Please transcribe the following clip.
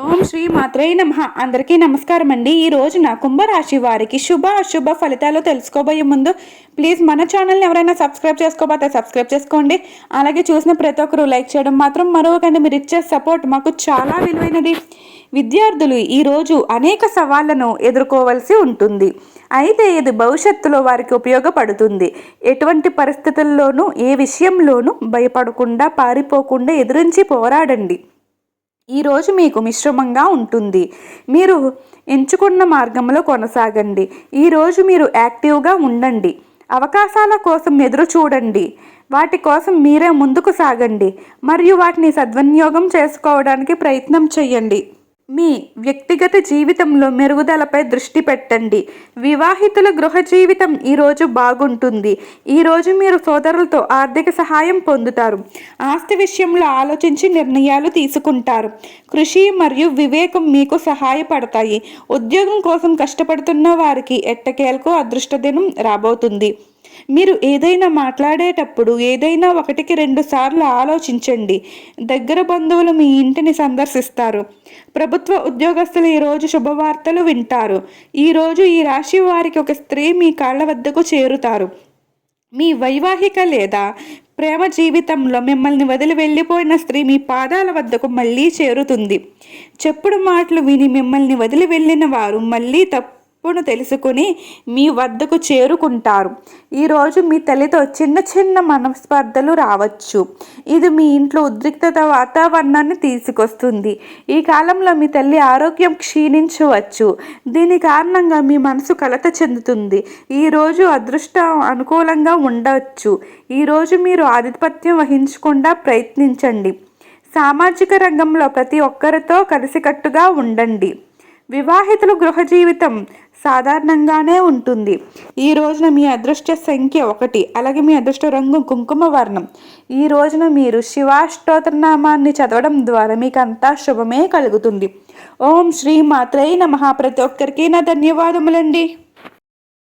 ఓం శ్రీ మాత్రే నమ. అందరికీ నమస్కారం అండి ఈ రోజున కుంభరాశి వారికి శుభ అశుభ ఫలితాలు తెలుసుకోబోయే ముందు ప్లీజ్ మన ఛానల్ని ఎవరైనా సబ్స్క్రైబ్ చేసుకోబోతే సబ్స్క్రైబ్ చేసుకోండి. అలాగే చూసిన ప్రతి ఒక్కరు లైక్ చేయడం మాత్రం మరొకండి మీరు ఇచ్చే సపోర్ట్ మాకు చాలా విలువైనది. విద్యార్థులు ఈరోజు అనేక సవాళ్ళను ఎదుర్కోవాల్సి ఉంటుంది. అయితే ఇది భవిష్యత్తులో వారికి ఉపయోగపడుతుంది. ఎటువంటి పరిస్థితుల్లోనూ ఏ విషయంలోనూ భయపడకుండా పారిపోకుండా ఎదురించి పోరాడండి. ఈరోజు మీకు మిశ్రమంగా ఉంటుంది. మీరు ఎంచుకున్న మార్గంలో కొనసాగండి. ఈరోజు మీరు యాక్టివ్గా ఉండండి. అవకాశాల కోసం ఎదురు చూడండి. వాటి కోసం మీరే ముందుకు సాగండి. మరియు వాటిని సద్వినియోగం చేసుకోవడానికి ప్రయత్నం చేయండి. మీ వ్యక్తిగత జీవితంలో మెరుగుదలపై దృష్టి పెట్టండి. వివాహితుల గృహ జీవితం ఈరోజు బాగుంటుంది. ఈరోజు మీరు సోదరులతో ఆర్థిక సహాయం పొందుతారు. ఆస్తి విషయంలో ఆలోచించి నిర్ణయాలు తీసుకుంటారు. కృషి మరియు వివేకం మీకు సహాయపడతాయి. ఉద్యోగం కోసం కష్టపడుతున్న వారికి ఎట్టకేలకు అదృష్ట దినం రాబోతుంది. మీరు ఏదైనా మాట్లాడేటప్పుడు ఏదైనా ఒకటికి రెండు సార్లు ఆలోచించండి. దగ్గర బంధువులు మీ ఇంటిని సందర్శిస్తారు. ప్రభుత్వ ఉద్యోగస్తులు ఈరోజు శుభవార్తలు వింటారు. ఈరోజు ఈ రాశి వారికి ఒక స్త్రీ మీ కాళ్ళ వద్దకు చేరుతారు. మీ వైవాహిక లేదా ప్రేమ జీవితంలో మిమ్మల్ని వదిలి వెళ్ళిపోయిన స్త్రీ మీ పాదాల వద్దకు మళ్ళీ చేరుతుంది. చెప్పుడు మాటలు విని మిమ్మల్ని వదిలి వెళ్ళిన వారు మళ్ళీ తప్పు తప్పును తెలుసుకుని మీ వద్దకు చేరుకుంటారు. ఈరోజు మీ తల్లితో చిన్న చిన్న మనస్పర్ధలు రావచ్చు. ఇది మీ ఇంట్లో ఉద్రిక్తత వాతావరణాన్ని తీసుకొస్తుంది. ఈ కాలంలో మీ తల్లి ఆరోగ్యం క్షీణించవచ్చు. దీని కారణంగా మీ మనసు కలత చెందుతుంది. ఈరోజు అదృష్టం అనుకూలంగా ఉండవచ్చు ఈరోజు మీరు ఆధిపత్యం వహించకుండా ప్రయత్నించండి. సామాజిక రంగంలో ప్రతి ఒక్కరితో కలిసికట్టుగా ఉండండి. వివాహితులు గృహ జీవితం సాధారణంగానే ఉంటుంది. ఈ రోజున మీ అదృష్ట సంఖ్య ఒకటి అలాగే మీ అదృష్ట రంగు కుంకుమ వర్ణం. ఈ రోజున మీరు శివాష్టోత్రనామాన్ని చదవడం ద్వారా మీకు అంతా శుభమే కలుగుతుంది. ఓం శ్రీ మాత్రై నమ. ప్రతి ఒక్కరికి నా ధన్యవాదములండి.